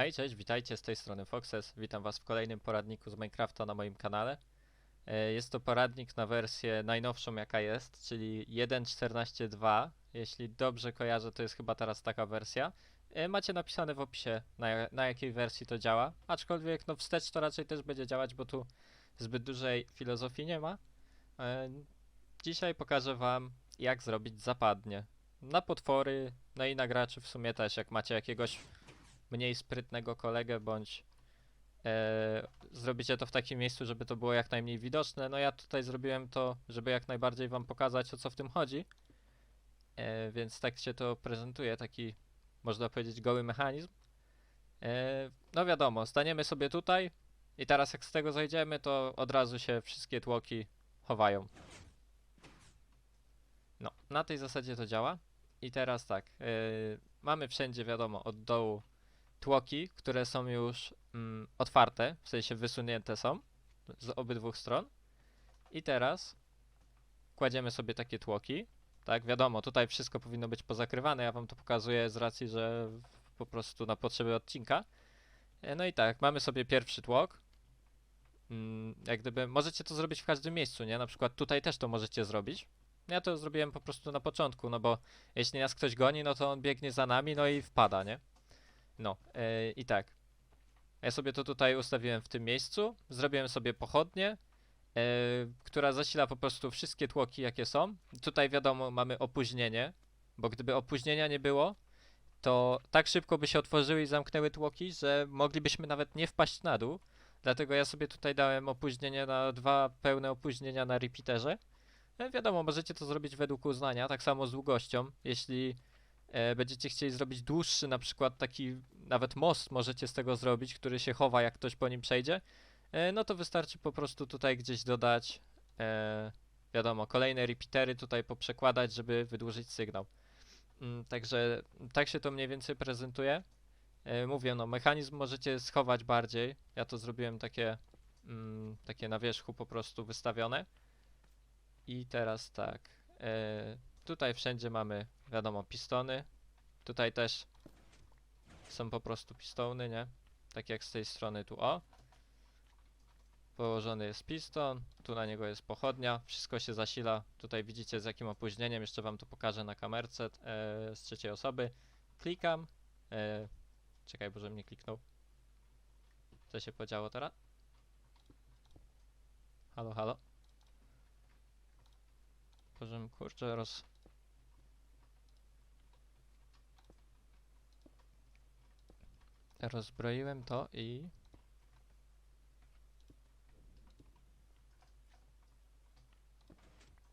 Hej, cześć, witajcie z tej strony Foxes. Witam Was w kolejnym poradniku z Minecrafta na moim kanale. E, Jest to poradnik na wersję najnowszą jaka jest, czyli 1.14.2. Jeśli dobrze kojarzę, to jest chyba teraz taka wersja. E, Macie napisane w opisie na, na jakiej wersji to działa, aczkolwiek no wstecz to raczej też będzie działać, bo tu zbyt dużej filozofii nie ma. E, Dzisiaj pokażę Wam jak zrobić zapadnie. Na potwory, no i na graczy w sumie też, jak macie jakiegoś mniej sprytnego kolegę, bądź e, zrobicie to w takim miejscu, żeby to było jak najmniej widoczne. No ja tutaj zrobiłem to, żeby jak najbardziej wam pokazać o co w tym chodzi. E, więc tak się to prezentuje, taki można powiedzieć goły mechanizm. E, no wiadomo, staniemy sobie tutaj i teraz jak z tego zejdziemy, to od razu się wszystkie tłoki chowają. No, na tej zasadzie to działa. I teraz tak, e, mamy wszędzie wiadomo od dołu tłoki, które są już mm, otwarte, w sensie wysunięte są z obydwu stron. I teraz kładziemy sobie takie tłoki. Tak, wiadomo, tutaj wszystko powinno być pozakrywane. Ja wam to pokazuję z racji, że po prostu na potrzeby odcinka. E, No i tak, mamy sobie pierwszy tłok. Mm, Jak gdyby, możecie to zrobić w każdym miejscu, nie? Na przykład tutaj też to możecie zrobić. Ja to zrobiłem po prostu na początku, no bo jeśli nas ktoś goni, no to on biegnie za nami, no i wpada, nie? No, e, i tak. Ja sobie to tutaj ustawiłem w tym miejscu. Zrobiłem sobie pochodnię, e, która zasila po prostu wszystkie tłoki, jakie są. Tutaj wiadomo, mamy opóźnienie, bo gdyby opóźnienia nie było, to tak szybko by się otworzyły i zamknęły tłoki, że moglibyśmy nawet nie wpaść na dół. Dlatego ja sobie tutaj dałem opóźnienie na dwa pełne opóźnienia na repeaterze. E, wiadomo, możecie to zrobić według uznania, tak samo z długością. Jeśli będziecie chcieli zrobić dłuższy, na przykład taki nawet most możecie z tego zrobić, który się chowa, jak ktoś po nim przejdzie, e, no to wystarczy po prostu tutaj gdzieś dodać, e, wiadomo, kolejne repeatery tutaj poprzekładać, żeby wydłużyć sygnał. Mm, Także tak się to mniej więcej prezentuje. E, Mówię, no mechanizm możecie schować bardziej. Ja to zrobiłem takie, mm, takie na wierzchu po prostu wystawione. I teraz tak. Tutaj wszędzie mamy, wiadomo, pistony. Tutaj też są po prostu pistony, nie? Tak jak z tej strony tu o. Położony jest piston, tu na niego jest pochodnia, wszystko się zasila. Tutaj widzicie z jakim opóźnieniem, jeszcze wam to pokażę na kamerce e, z trzeciej osoby. Klikam. E, czekaj, bo że mnie kliknął. Co się podziało teraz? Halo, halo. Boże, kurczę, roz... Rozbroiłem to i...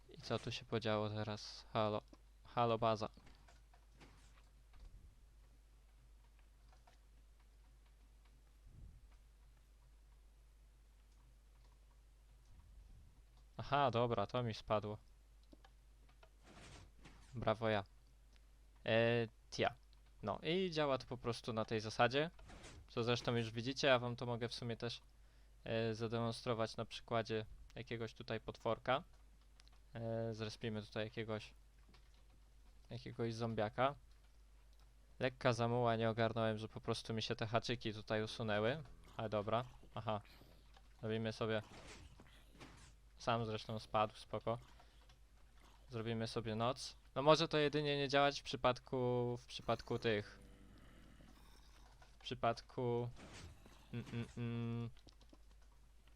I co tu się podziało teraz? Halo. Halo baza. Aha, dobra, to mi spadło. Brawo ja. E, tia. No i działa to po prostu na tej zasadzie, co zresztą już widzicie, a wam to mogę w sumie też e, zademonstrować na przykładzie jakiegoś tutaj potworka. E, zrespimy tutaj jakiegoś jakiegoś zombiaka. Lekka zamuła, nie ogarnąłem, że po prostu mi się te haczyki tutaj usunęły. Ale dobra, aha. Robimy sobie... Sam zresztą spadł, spoko. Zrobimy sobie noc. No może to jedynie nie działać w przypadku, w przypadku tych. W przypadku... Mm, mm, mm,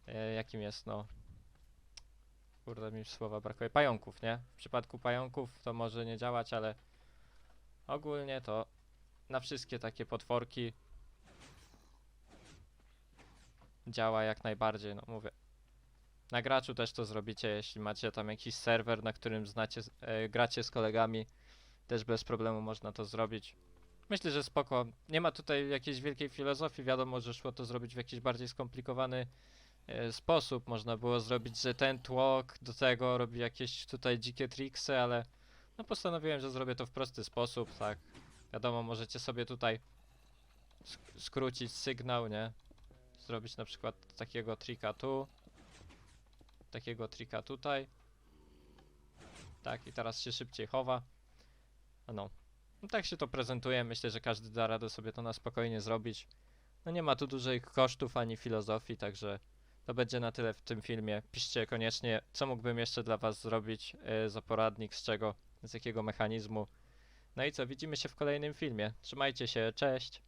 e, jakim jest, no... Kurde, mi słowa brakuje. Pająków, nie? W przypadku pająków to może nie działać, ale ogólnie to na wszystkie takie potworki działa jak najbardziej, no mówię. Na graczu też to zrobicie, jeśli macie tam jakiś serwer, na którym znacie, e, gracie z kolegami, też bez problemu można to zrobić. Myślę, że spoko. Nie ma tutaj jakiejś wielkiej filozofii, wiadomo, że szło to zrobić w jakiś bardziej skomplikowany e, sposób. Można było zrobić, że ten tłok do tego robi jakieś tutaj dzikie triksy, ale no postanowiłem, że zrobię to w prosty sposób, tak. Wiadomo, możecie sobie tutaj sk- skrócić sygnał, nie? Zrobić na przykład takiego trika tu, takiego trika tutaj. Tak, i teraz się szybciej chowa. No. no tak się to prezentuje. Myślę, że każdy da radę sobie to na spokojnie zrobić. No nie ma tu dużych kosztów ani filozofii, także to będzie na tyle w tym filmie. Piszcie koniecznie, co mógłbym jeszcze dla was zrobić yy, za poradnik, z czego, z jakiego mechanizmu. No i co, widzimy się w kolejnym filmie. Trzymajcie się, cześć!